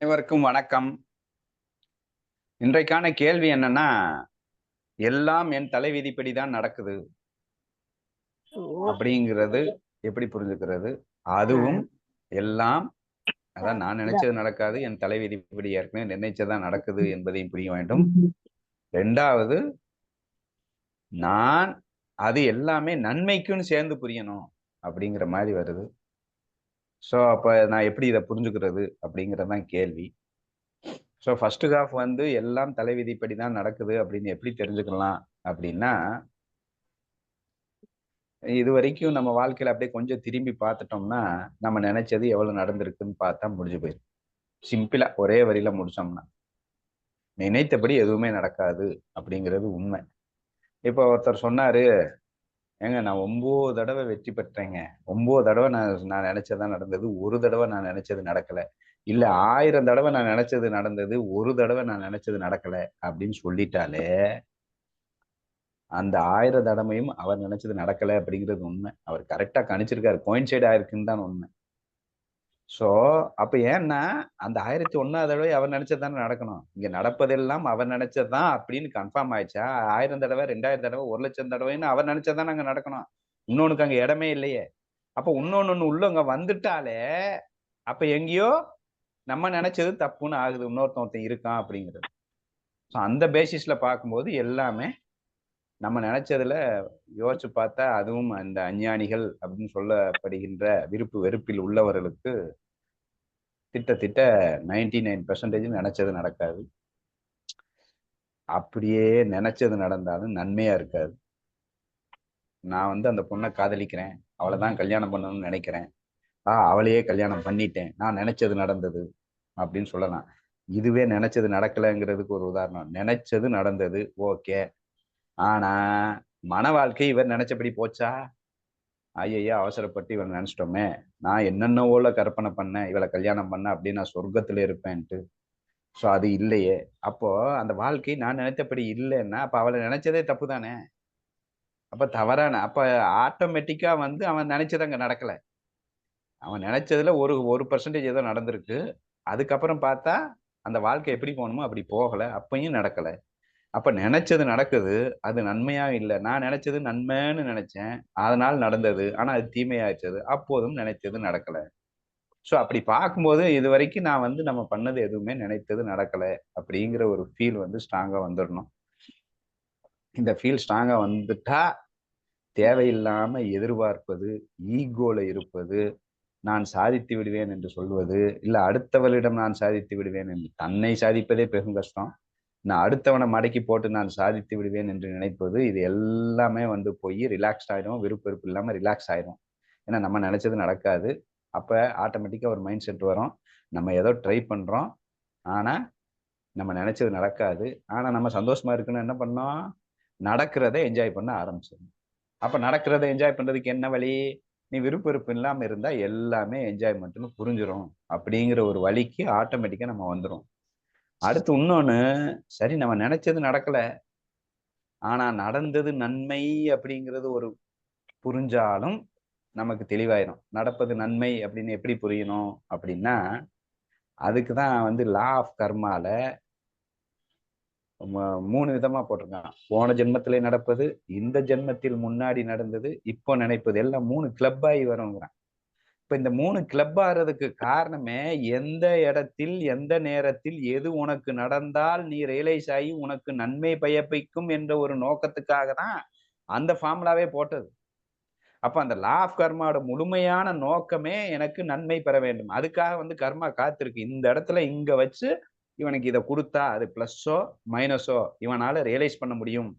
அனைவருக்கும் வணக்கம். இன்றைக்கான கேள்வி என்னன்னா எல்லாம் என் தலை விதிப்படி தான் நடக்குது அப்படிங்கிறது எப்படி புரிஞ்சுக்கிறது? அதுவும் எல்லாம் அதான் நான் நினைச்சது நடக்காது என் தலை விதிப்படி ஏற்கனவே நிர்ணயிச்சதான் நடக்குது என்பதையும் புரிய வேண்டும். ரெண்டாவது நான் அது எல்லாமே நன்மைக்குன்னு சேர்ந்து புரியணும் அப்படிங்கிற மாதிரி வருது. ஸோ அப்போ நான் எப்படி இதை புரிஞ்சுக்கிறது அப்படிங்கிறது தான் கேள்வி. ஸோ ஃபர்ஸ்ட் ஹாஃப் வந்து எல்லாம் தலைவிதிப்படி தான் நடக்குது அப்படின்னு எப்படி தெரிஞ்சுக்கலாம் அப்படின்னா இது வரைக்கும் நம்ம வாழ்க்கையில் அப்படியே கொஞ்சம் திரும்பி பார்த்துட்டோம்னா நம்ம நினைச்சது எவ்வளோ நடந்திருக்குன்னு பார்த்தா முடிஞ்சு போயிடும் சிம்பிளாக ஒரே வரியில முடிச்சோம்னா. நினைத்தபடி எதுவுமே நடக்காது அப்படிங்கிறது உண்மை. இப்போ ஒருத்தர் சொன்னார் ஏங்க நான் ஒன்பது தடவை வெற்றி பெற்றேங்க. ஒன்பது தடவை நான் நான் நினைச்சதான் நடந்தது. ஒரு தடவை நான் நினைச்சது நடக்கல. இல்ல ஆயிரம் தடவை நான் நினைச்சது நடந்தது. ஒரு தடவை நான் நினைச்சது நடக்கல அப்படின்னு சொல்லிட்டாலே அந்த ஆயிரம் தடவையும் அவர் நினைச்சது நடக்கல அப்படிங்கிறது உண்மை. அவர் கரெக்டா கணிச்சிருக்காரு. கோயின்சைட் ஆயிருக்குன்னு தான் உண்மை. ஸோ அப்போ ஏன்னா அந்த ஆயிரத்தி ஒன்னாவது தடவை அவர் நினைச்சது தானே நடக்கணும். இங்கே நடப்பதெல்லாம் அவர் நினைச்சதுதான் அப்படின்னு கன்ஃபார்ம் ஆயிடுச்சா? ஆயிரம் தடவை ரெண்டாயிரம் தடவை ஒரு லட்சம் தடவைன்னு அவர் நினைச்சதுதான் அங்கே நடக்கணும். இன்னொன்னுக்கு அங்கே இடமே இல்லையே. அப்போ இன்னொன்னு ஒன்று உள்ள அங்கே வந்துட்டாலே அப்போ எங்கேயோ நம்ம நினைச்சது தப்புன்னு ஆகுது. இன்னொருத்தன் ஒருத்தன் இருக்கான் அப்படிங்கிறது. ஸோ அந்த பேசிஸில் பார்க்கும்போது எல்லாமே நம்ம நினைச்சதுல யோசிச்சு பார்த்தா அதுவும் அந்த அஞ்ஞானிகள் அப்படின்னு சொல்லப்படுகின்ற விருப்பு வெறுப்பில் உள்ளவர்களுக்கு திட்ட திட்ட நைன்டி நைன் பெர்சன்டேஜ் நினைச்சது நடக்காது. அப்படியே நினைச்சது நடந்தாலும் நன்மையா இருக்காது. நான் வந்து அந்த பொண்ணை காதலிக்கிறேன். அவளை தான் கல்யாணம் பண்ணணும்னு நினைக்கிறேன். ஆ அவளையே கல்யாணம் பண்ணிட்டேன். நான் நினைச்சது நடந்தது அப்படின்னு சொல்லலாம். இதுவே நினைச்சது நடக்கலைங்கிறதுக்கு ஒரு உதாரணம். நினைச்சது நடந்தது. ஓகே. ஆனா மன வாழ்க்கை இவர் நினைச்சபடி போச்சா? ஐயையா அவசரப்பட்டு இவன் நினைச்சிட்டோமே. நான் என்னென்னவோல கற்பனை பண்ணேன் இவளை கல்யாணம் பண்ண அப்படின்னு நான் சொர்க்கத்துல இருப்பேன்ட்டு. ஸோ அது இல்லையே. அப்போ அந்த வாழ்க்கை நான் நினைத்தபடி இல்லைன்னா அப்ப அவளை நினைச்சதே தப்பு தானே அப்ப தவறான அப்ப ஆட்டோமேட்டிக்கா வந்து அவன் நினைச்சது அங்க நடக்கல. அவன் நினைச்சதுல ஒரு ஒரு பர்சன்டேஜ் ஏதோ நடந்திருக்கு. அதுக்கப்புறம் பார்த்தா அந்த வாழ்க்கை எப்படி போகணுமோ அப்படி போகல. அப்பயும் நடக்கலை. அப்ப நினைச்சது நடக்குது. அது நன்மையா இல்லை. நான் நினைச்சது நன்மைன்னு நினைச்சேன். அதனால் நடந்தது. ஆனா அது தீமையாச்சது அப்போதும் நினைச்சது நடக்கல. ஸோ அப்படி பார்க்கும்போது இது வரைக்கும் நான் வந்து நம்ம பண்ணது எதுவுமே நினைத்தது நடக்கல அப்படிங்கிற ஒரு ஃபீல் வந்து ஸ்ட்ராங்கா வந்துடணும் இந்த ஃபீல் ஸ்ட்ராங்கா வந்துட்டா தேவையில்லாம எதிர்பார்ப்பது ஈகோல இருப்பது நான் சாதித்து விடுவேன் என்று சொல்வது இல்ல அடுத்தவளிடம் நான் சாதித்து விடுவேன் என்று தன்னை சாதிப்பதே பெரும் கஷ்டம். நான் அடுத்தவனை மடக்கி போட்டு நான் சாதித்து விடுவேன் என்று நினைப்பது இது எல்லாமே வந்து போய் ரிலாக்ஸ் ஆகிடும் விருப்ப வெறுப்பு இல்லாமல் ரிலாக்ஸ் ஆகிடும் ஏன்னா நம்ம நினச்சது நடக்காது. அப்போ ஆட்டோமேட்டிக்காக ஒரு மைண்ட் செட் வரும். நம்ம ஏதோ ட்ரை பண்ணுறோம் ஆனால் நம்ம நினச்சது நடக்காது. ஆனால் நம்ம சந்தோஷமாக இருக்குன்னு என்ன பண்ணோம்? நடக்கிறத என்ஜாய் பண்ண ஆரம்பிச்சிடணும். அப்போ நடக்கிறத என்ஜாய் பண்ணுறதுக்கு என்ன வழி? நீ விருப்ப விருப்பம் இல்லாமல் இருந்தால் எல்லாமே என்ஜாய்மெண்ட்னு புரிஞ்சிடும் அப்படிங்கிற ஒரு வழிக்கு ஆட்டோமேட்டிக்காக நம்ம வந்துடும் அடுத்து இன்னொன்னு சரி நம்ம நினைச்சது நடக்கல. ஆனா நடந்தது நன்மை அப்படிங்கிறது ஒரு புரிஞ்சாலும் நமக்கு தெளிவாயிரும். நடப்பது நன்மை அப்படின்னு எப்படி புரியணும் அப்படின்னா அதுக்கு தான் வந்து லா ஆஃப் கர்மால மூணு விதமா போட்டிருக்கான் போன ஜென்மத்திலே நடப்பது இந்த ஜென்மத்தில் முன்னாடி நடந்தது இப்போ நினைப்பது. எல்லாம் மூணு கிளப் ஆகி வருங்கிறான் இப்ப இந்த மூணு கிளப் ஆறதுக்கு காரணமே எந்த இடத்தில் எந்த நேரத்தில் எது உனக்கு நடந்தால் நீ ரியலைஸ் ஆகி உனக்கு நன்மை பயப்பிக்கும் என்ற ஒரு நோக்கத்துக்காக தான் அந்த ஃபார்முலாவே போட்டது. அப்ப அந்த லா ஆஃப் கர்மாவோட முழுமையான நோக்கமே எனக்கு நன்மை பெற வேண்டும். அதுக்காக வந்து கர்மா காத்திருக்கு. இந்த இடத்துல இங்க வச்சு இவனுக்கு இதை கொடுத்தா அது பிளஸ்ஸோ மைனஸோ இவனால ரியலைஸ் பண்ண முடியும்.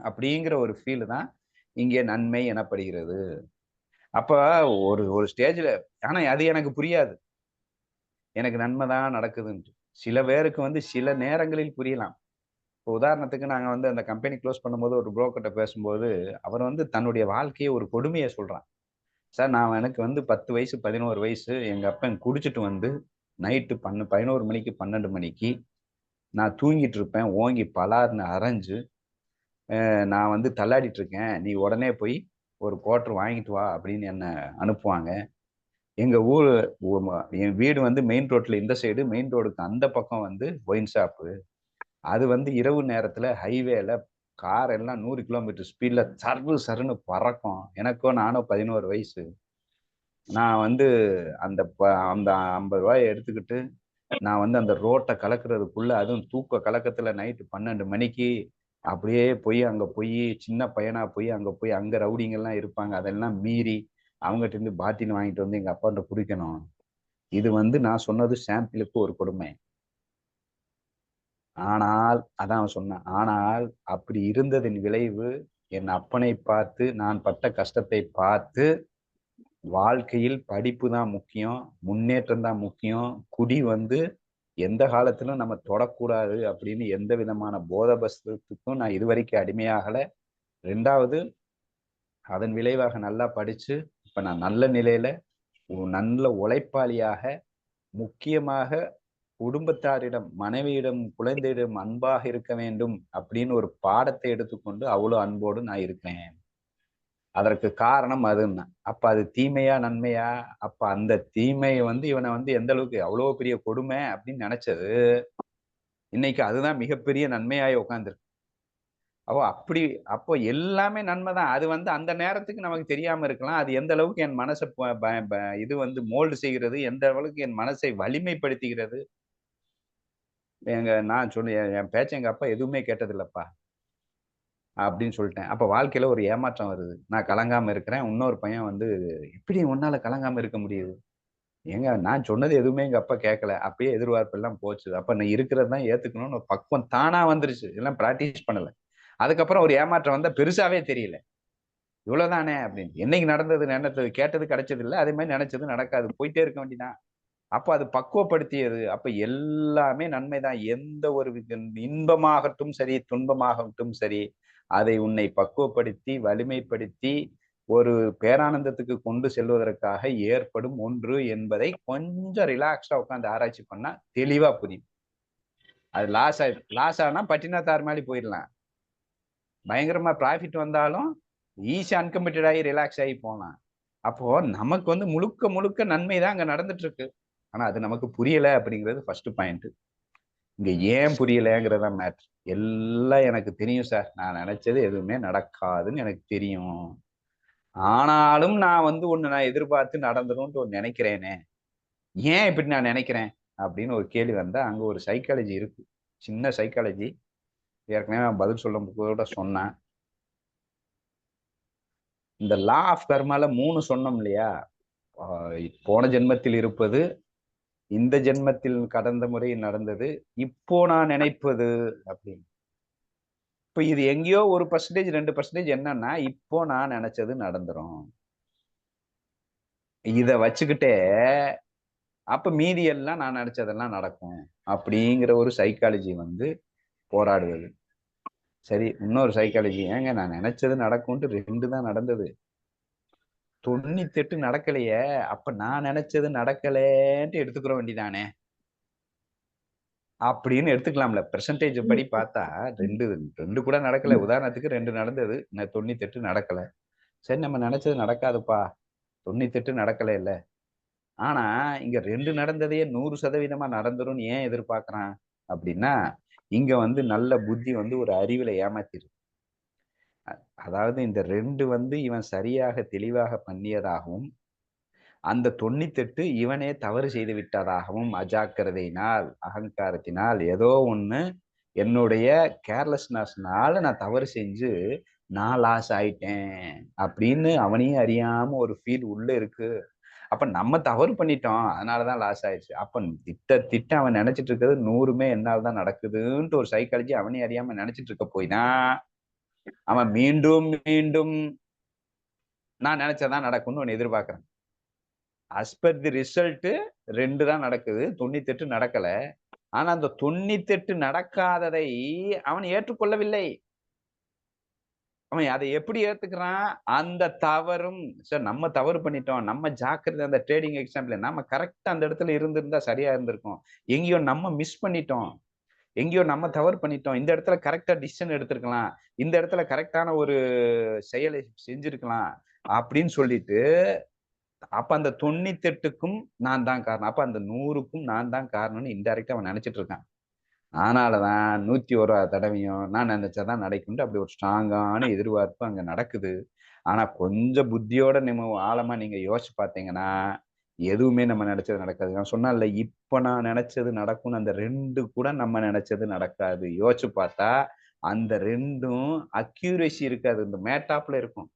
அப்படிங்கிற ஒரு ஃபீல் தான் இங்கே நன்மை எனப்படுகிறது. அப்ப ஒரு ஒரு ஸ்டேஜ்ல ஆனா அது எனக்கு புரியாது. எனக்கு நன்மை தான் நடக்குதுன்ட்டு. சில பேருக்கு வந்து சில நேரங்களில் புரியலாம். இப்போ உதாரணத்துக்கு நாங்கள் வந்து அந்த கம்பெனி க்ளோஸ் பண்ணும்போது ஒரு புரோக்கர்கிட்ட பேசும்போது அவர் வந்து தன்னுடைய வாழ்க்கையை ஒரு கொடுமையை சொல்கிறான் சார் நான் எனக்கு வந்து பத்து வயசு பதினோரு வயசு எங்கள் அப்பன் குடிச்சிட்டு வந்து நைட்டு பண்ணு பதினோரு மணிக்கு பன்னெண்டு மணிக்கு நான் தூங்கிட்டு இருப்பேன் ஓங்கி பலார்னு அரைஞ்சு நான் வந்து தள்ளாடிட்டு இருக்கேன். நீ உடனே போய் ஒரு குவார்டர் வாங்கிட்டு வா அப்படின்னு என்னை அனுப்புவாங்க. எங்கள் ஊர் என் வீடு வந்து மெயின் ரோட்டில் இந்த சைடு மெயின் ரோடுக்கு அந்த பக்கம் வந்து ஒயின் ஷாப்பு அது வந்து இரவு நேரத்தில் ஹைவேல கார் எல்லாம் நூறு கிலோமீட்டர் ஸ்பீடில் சர்வு சருன்னு பறக்கும். எனக்கும் நானும் பதினோரு வயசு. நான் வந்து அந்த அந்த ஐம்பது ரூபாயை எடுத்துக்கிட்டு நான் வந்து அந்த ரோட்டை கலக்கிறதுக்குள்ள அதுவும் தூக்க கலக்கத்தில் நைட்டு பன்னெண்டு மணிக்கு அப்படியே போய் அங்கே போய் சின்ன பையனாக போய் அங்கே போய் அங்கே ரவுடிங்கெல்லாம் இருப்பாங்க. அதெல்லாம் மீறி அவங்ககிட்ட இருந்து பாட்டில் வாங்கிட்டு வந்து எங்கள் அப்பாட்ட குடிக்கணும். இது வந்து நான் சொன்னது சாம்பிளுக்கு ஒரு கொடுமை. ஆனால் அதான் அவன் சொன்னான். ஆனால் அப்படி இருந்ததின் விளைவு என் அப்பனை பார்த்து நான் பட்ட கஷ்டத்தை பார்த்து வாழ்க்கையில் படிப்பு தான் முக்கியம் முன்னேற்றம் தான் முக்கியம். குடி வந்து எந்த காலத்திலும் நம்ம தொடக்கூடாது அப்படின்னு எந்த விதமான போதபஸ்தத்துக்கும் நான் இதுவரைக்கும் அடிமையாகலை. ரெண்டாவது அதன் விளைவாக நல்லா படித்து இப்போ நான் நல்ல நிலையில் நல்ல உழைப்பாளியாக முக்கியமாக குடும்பத்தாரிடம் மனைவியிடம் குழந்தையிடம் அன்பாக இருக்க வேண்டும் அப்படின்னு ஒரு பாடத்தை எடுத்துக்கொண்டு அவ்வளோ அன்போடு நான் இருக்கேன் அதற்கு காரணம் அதுன்னா. அப்ப அது தீமையா நன்மையா? அப்ப அந்த தீமையை வந்து இவனை வந்து எந்த அளவுக்கு அவ்வளோ பெரிய கொடுமை அப்படின்னு நினைச்சது இன்னைக்கு அதுதான் மிகப்பெரிய நன்மையாய் உட்காந்துருக்கு அப்போ அப்படி அப்போ எல்லாமே நன்மை தான். அது வந்து அந்த நேரத்துக்கு நமக்கு தெரியாம இருக்கலாம். அது எந்த அளவுக்கு என் மனசை இது வந்து மோல்டு செய்கிறது எந்த அளவுக்கு என் மனசை வலிமைப்படுத்துகிறது? எங்க நான் சொன்னேன் என் பேச்ச எங்க அப்பா எதுவுமே கேட்டதில்லப்பா. அப்படின்னு சொல்லிட்டேன். அப்போ வாழ்க்கையில ஒரு ஏமாற்றம் வருது. நான் கலங்காம இருக்கிறேன். இன்னொரு பையன் வந்து எப்படி உன்னால கலங்காம இருக்க முடியுது? ஏங்க நான் சொன்னது எதுவுமே எங்க அப்பா கேட்கல அப்பயே எதிர்பார்ப்பு எல்லாம் போச்சு. அப்போ நான் இருக்கிறது தான் ஏத்துக்கணும்னு பக்குவம் தானாக வந்துருச்சு. எல்லாம் ப்ராக்டிஸ் பண்ணல. அதுக்கப்புறம் ஒரு ஏமாற்றம் வந்தால் பெருசாவே தெரியல. இவ்வளவுதானே? அப்படின்னு. என்னைக்கு நடந்தது நினைத்தது கேட்டது கிடைச்சது இல்லை அதே மாதிரி நினைச்சது நடக்காது. போயிட்டே இருக்க வேண்டிதான் அப்போ அது பக்குவப்படுத்தியது. அப்போ எல்லாமே நன்மை தான் எந்த ஒரு இன்பமாகட்டும் சரி துன்பமாகட்டும் சரி அதை உன்னை பக்குவப்படுத்தி வலிமைப்படுத்தி ஒரு பேரானந்தத்துக்கு கொண்டு செல்வதற்காக ஏற்படும் ஒன்று என்பதை கொஞ்சம் ரிலாக்ஸ்டா உட்காந்து ஆராய்ச்சி பண்ணா தெளிவா புரியும். அது லாஸ் ஆயி லாஸ் ஆனா பட்டினத்தார் மாதிரி போயிடலாம். பயங்கரமா ப்ராஃபிட் வந்தாலும் ஈஸி அன்கமிட்டட் ஆகி ரிலாக்ஸ் ஆகி போகலாம். அப்போ நமக்கு வந்து முழுக்க முழுக்க நன்மை தான் அங்க நடந்துட்டு இருக்கு. ஆனா அது நமக்கு புரியல அப்படிங்கிறது ஃபர்ஸ்ட் பாயிண்ட் இங்க ஏன் புரியலங்கிறதா மேட்ரு எல்லாம் எனக்கு தெரியும் சார் நான் நினைச்சது எதுவுமே நடக்காதுன்னு எனக்கு தெரியும். ஆனாலும் நான் வந்து ஒன்று நான் எதிர்பார்த்து நடந்துடும்ட்டு ஒன்று நினைக்கிறேனே. ஏன் இப்படி நான் நினைக்கிறேன்? அப்படின்னு ஒரு கேள்வி வந்தால் அங்கே ஒரு சைக்காலஜி இருக்கு. சின்ன சைக்காலஜி ஏற்கனவே நான் பதில் சொல்லும் கூட சொன்னேன். இந்த லா ஆஃப் கர்மால மூணு சொன்னோம் இல்லையா? போன ஜென்மத்தில் இருப்பது இந்த ஜென்மத்தில் கடந்த முறை நடந்தது இப்போ நான் நினைப்பது அப்படின்னு. இப்போ இது எங்கேயோ ஒரு பர்சன்டேஜ் ரெண்டு பர்சன்டேஜ் என்னன்னா இப்போ நான் நினைச்சது நடந்துரும். இத வச்சுக்கிட்டே அப்ப மீதி எல்லாம் நான் நினைச்சதெல்லாம் நடக்கும் அப்படிங்கிற ஒரு சைக்காலஜி வந்து போராடுவது. சரி இன்னொரு சைக்காலஜி ஏங்க நான் நினைச்சது நடக்கும்ட்டு ரெண்டு தான் நடந்தது. தொண்ணூத்தி எட்டு நடக்கலையே. அப்ப நான் நினைச்சது நடக்கலேன்ட்டு எடுத்துக்கிற வேண்டிதானே அப்படின்னு எடுத்துக்கலாம்ல. பெர்சன்டேஜ் படி பார்த்தா ரெண்டு ரெண்டு கூட நடக்கல. உதாரணத்துக்கு ரெண்டு நடந்தது. தொண்ணூத்தி எட்டு நடக்கல. சரி நம்ம நினைச்சது நடக்காதுப்பா. தொண்ணூத்தி எட்டு நடக்கல இல்ல ஆனா இங்க ரெண்டு நடந்ததையே நூறு சதவீதமா நடந்துரும் ஏன் எதிர்பார்க்கறான் அப்படின்னா இங்க வந்து நல்ல புத்தி வந்து ஒரு அறிவுல ஏமாத்திருக்கு அதாவது இந்த ரெண்டு வந்து இவன் சரியாக தெளிவாக பண்ணியதாகவும் அந்த தொண்ணூத்தெட்டு இவனே தவறு செய்து விட்டதாகவும் அஜாக்கிரதையினால் அகங்காரத்தினால் ஏதோ ஒன்று என்னுடைய கேர்லெஸ்னஸ்னால நான் தவறு செஞ்சு நான் லாஸ் ஆயிட்டேன் அப்படின்னு அவனையும் அறியாம ஒரு ஃபீல் உள்ள இருக்கு. அப்ப நம்ம தவறு பண்ணிட்டோம் அதனாலதான் லாஸ் ஆயிடுச்சு. அப்ப திட்ட திட்ட அவன் நினைச்சிட்டு இருக்கிறது நூறுமே என்னால்தான் நடக்குதுன்ட்டு ஒரு சைக்காலஜி அவனையும் அறியாம நினைச்சிட்டு இருக்க போய்தான் அவன் மீண்டும் மீண்டும் நான் நினைச்சதான் நடக்கும்னு ஒன்னு எதிர்பார்க்கிறேன். அஸ் பர் தி ரிசல்ட் ரெண்டு தான் நடக்குது தொண்ணூத்தெட்டு நடக்கலை. நடக்கல ஆனா அந்த தொண்ணூத்தெட்டு நடக்காததை அவன் ஏற்றுக்கொள்ளவில்லை. அவன் அதை எப்படி ஏற்றுக்கிறான் அந்த தவறும் சார் நம்ம தவறு பண்ணிட்டோம். நம்ம ஜாக்கிரதை அந்த ட்ரேடிங் எக்ஸாம்பிள் நம்ம கரெக்டாக அந்த இடத்துல இருந்திருந்தா சரியா இருந்திருக்கும். எங்கேயோ நம்ம மிஸ் பண்ணிட்டோம். எங்கேயோ நம்ம தவறு பண்ணிட்டோம். இந்த இடத்துல கரெக்டா டிசிஷன் எடுத்திருக்கலாம். இந்த இடத்துல கரெக்டான ஒரு செயலை செஞ்சிருக்கலாம் அப்படின்னு சொல்லிட்டு அப்ப அந்த தொண்ணூத்தெட்டுக்கும் நான் தான் காரணம். அப்ப அந்த நூறுக்கும் நான் தான் காரணம்னு இன்டைரக்டா அவன் நினைச்சிட்டு இருக்கான். அதனாலதான் நூத்தி ஒரு தடவையும் நான் நினைச்சாதான் நடக்கும்னு அப்படி ஒரு ஸ்ட்ராங்கான எதிர்பார்ப்பு அங்க நடக்குது. ஆனா கொஞ்சம் புத்தியோட நம்ம ஆழமா நீங்க யோசிச்சு பார்த்தீங்கன்னா எதுவுமே நம்ம நினைச்சது நடக்காது நான் சொன்னால இப்போ நான் நினைச்சது நடக்கும்னு அந்த ரெண்டு கூட நம்ம நினைச்சது நடக்காது. யோசிச்சு பார்த்தா அந்த ரெண்டும் அக்யூரேசி இருக்காது. இந்த மேட்டாப்ல இருக்கும்.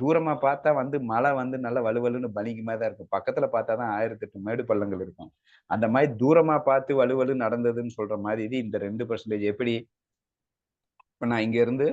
தூரமா பார்த்தா வந்து மலை வந்து நல்லா வலுவலுன்னு பலிக்கு மாதிரி தான் இருக்கும். பக்கத்துல பார்த்தா தான் ஆயிரத்தி எட்டு மேடு பள்ளங்கள் இருக்கும். அந்த மாதிரி தூரமா பார்த்து வலுவலு நடந்ததுன்னு சொல்ற மாதிரி இது இந்த ரெண்டு பர்சன்டேஜ் எப்படி? இப்ப நான் இங்க இருந்து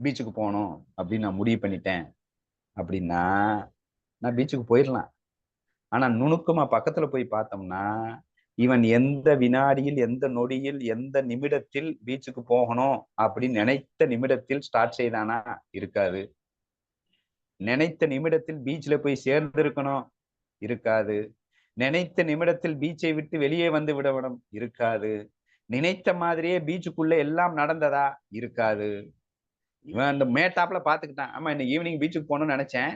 பீச்சுக்கு போகணும் அப்படின்னு நான் முடிவு பண்ணிட்டேன் அப்படின்னா நான் பீச்சுக்கு போயிடலாம். ஆனா நுணுக்கமா பக்கத்துல போய் பார்த்தோம்னா இவன் எந்த வினாடியில் எந்த நொடியில் எந்த நிமிடத்தில் பீச்சுக்கு போகணும் அப்படின்னு நினைத்த நிமிடத்தில் ஸ்டார்ட் செய்தானா? இருக்காது. நினைத்த நிமிடத்தில் பீச்ல போய் சேர்ந்திருக்கணும்? இருக்காது. நினைத்த நிமிடத்தில் பீச்சை விட்டு வெளியே வந்து விடணும்? இருக்காது. நினைத்த மாதிரியே பீச்சுக்குள்ள எல்லாம் நடந்ததா? இருக்காது. இவன் அந்த மேட்டாப்ல பாத்துக்கிட்டான் ஆமா இன்னைக்கு ஈவினிங் பீச்சுக்கு போகணும்னு நினைச்சேன்.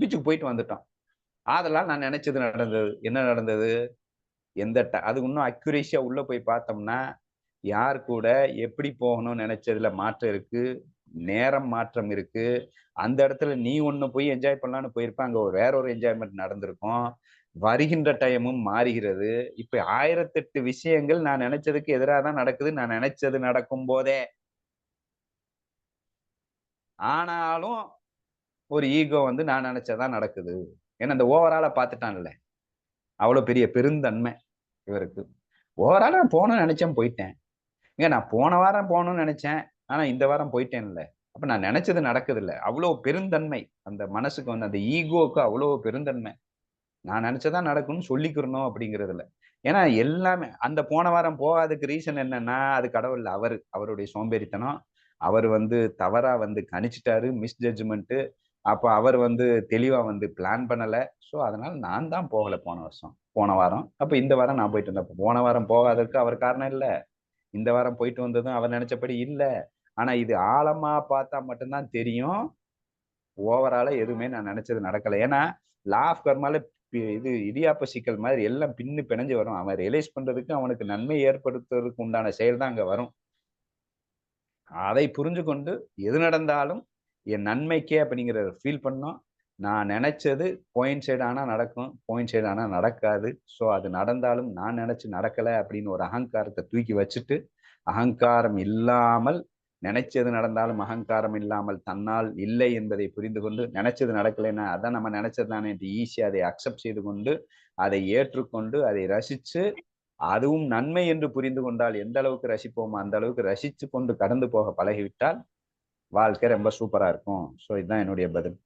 பீச்சுக்கு போயிட்டு வந்துட்டோம் அதெல்லாம் நான் நினைச்சது நடந்தது. என்ன நடந்தது? எந்த அது இன்னும் அக்யூரேஷியா உள்ள போய் பார்த்தோம்னா யார் கூட எப்படி போகணும்னு நினைச்சதுல மாற்றம் இருக்கு. நேரம் மாற்றம் இருக்கு. அந்த இடத்துல நீ ஒன்று போய் என்ஜாய் பண்ணலான்னு போயிருப்ப அங்கே ஒரு வேற ஒரு என்ஜாய்மெண்ட் நடந்திருக்கும். வருகின்ற டைமும் மாறுகிறது. இப்ப ஆயிரத்தெட்டு விஷயங்கள் நான் நினைச்சதுக்கு எதிராக தான் நடக்குது. நான் நினைச்சது நடக்கும் போதே. ஆனாலும் ஒரு ஈகோ வந்து நான் நினைச்சதான் நடக்குது. ஏன்னா இந்த ஓவராலாக பார்த்துட்டான்ல. அவ்வளோ பெரிய பெருந்தன்மை இவருக்கு. ஓவராலாக நான் போகணும்னு நினச்சேன் போயிட்டேன். ஏங்க நான் போன வாரம் போகணும்னு நினச்சேன் ஆனால் இந்த வாரம் போயிட்டேன்ல. அப்போ நான் நினச்சது நடக்குது இல்லை பெருந்தன்மை அந்த மனசுக்கு வந்து அந்த ஈகோவுக்கு அவ்வளோ பெருந்தன்மை. நான் நினச்சதா நடக்கும்னு சொல்லிக்கிறணும் அப்படிங்கிறதுல ஏன்னா எல்லாமே அந்த போன வாரம் போகாததுக்கு ரீசன் என்னன்னா அது கடவுள் அவர் அவருடைய சோம்பேறித்தனம். அவர் வந்து தவறா வந்து கணிச்சிட்டாரு மிஸ் ஜட்ஜ்மெண்ட்டு அப்போ அவர் வந்து தெளிவாக வந்து பிளான் பண்ணலை. ஸோ அதனால் நான் தான் போகலை போன வருஷம். போன வாரம். அப்போ இந்த வாரம் நான் போயிட்டு இருந்தேன் போன வாரம் போகாததுக்கு அவர் காரணம் இல்லை. இந்த வாரம் போயிட்டு வந்ததும் அவர் நினச்சபடி இல்லை. ஆனால் இது ஆழமாக பார்த்தா மட்டும்தான் தெரியும். ஓவராலாக எதுவுமே நான் நினச்சது நடக்கலை. ஏன்னா லா ஆஃப் கர்மால இது இடியாப்ப சிக்கல் மாதிரி எல்லாம் பின்னு பிணைஞ்சு வரும். அவன் ரியலைஸ் பண்ணுறதுக்கு அவனுக்கு நன்மை ஏற்படுத்துறதுக்கு உண்டான செயல் தான் அங்கே வரும். அதை புரிஞ்சு கொண்டு எது நடந்தாலும் என் நன்மைக்கே அப்படிங்கிறத ஃபீல் பண்ணோம். நான் நினைச்சது பாயிண்ட் சைடு ஆனால் நடக்கும் பாயிண்ட் சைடு ஆனால் நடக்காது. ஸோ அது நடந்தாலும் நான் நினைச்சு நடக்கலை அப்படின்னு ஒரு அகங்காரத்தை தூக்கி வச்சுட்டு அகங்காரம் இல்லாமல் நினைச்சது நடந்தாலும் அகங்காரம் இல்லாமல் தன்னால் இல்லை என்பதை புரிந்து கொண்டு நினைச்சது நடக்கலைன்னா அதான் நம்ம நினைச்சது தானே ஈஸியாக அதை அக்செப்ட் செய்து கொண்டு அதை ஏற்றுக்கொண்டு அதை ரசித்து அதுவும் நன்மை என்று புரிந்து கொண்டால் எந்த அளவுக்கு ரசிப்போமோ அந்த அளவுக்கு ரசித்து கொண்டு கடந்து போக பழகிவிட்டால் வாழ்க்கை ரொம்ப சூப்பரா இருக்கும். ஸோ இதுதான் என்னுடைய பதில்.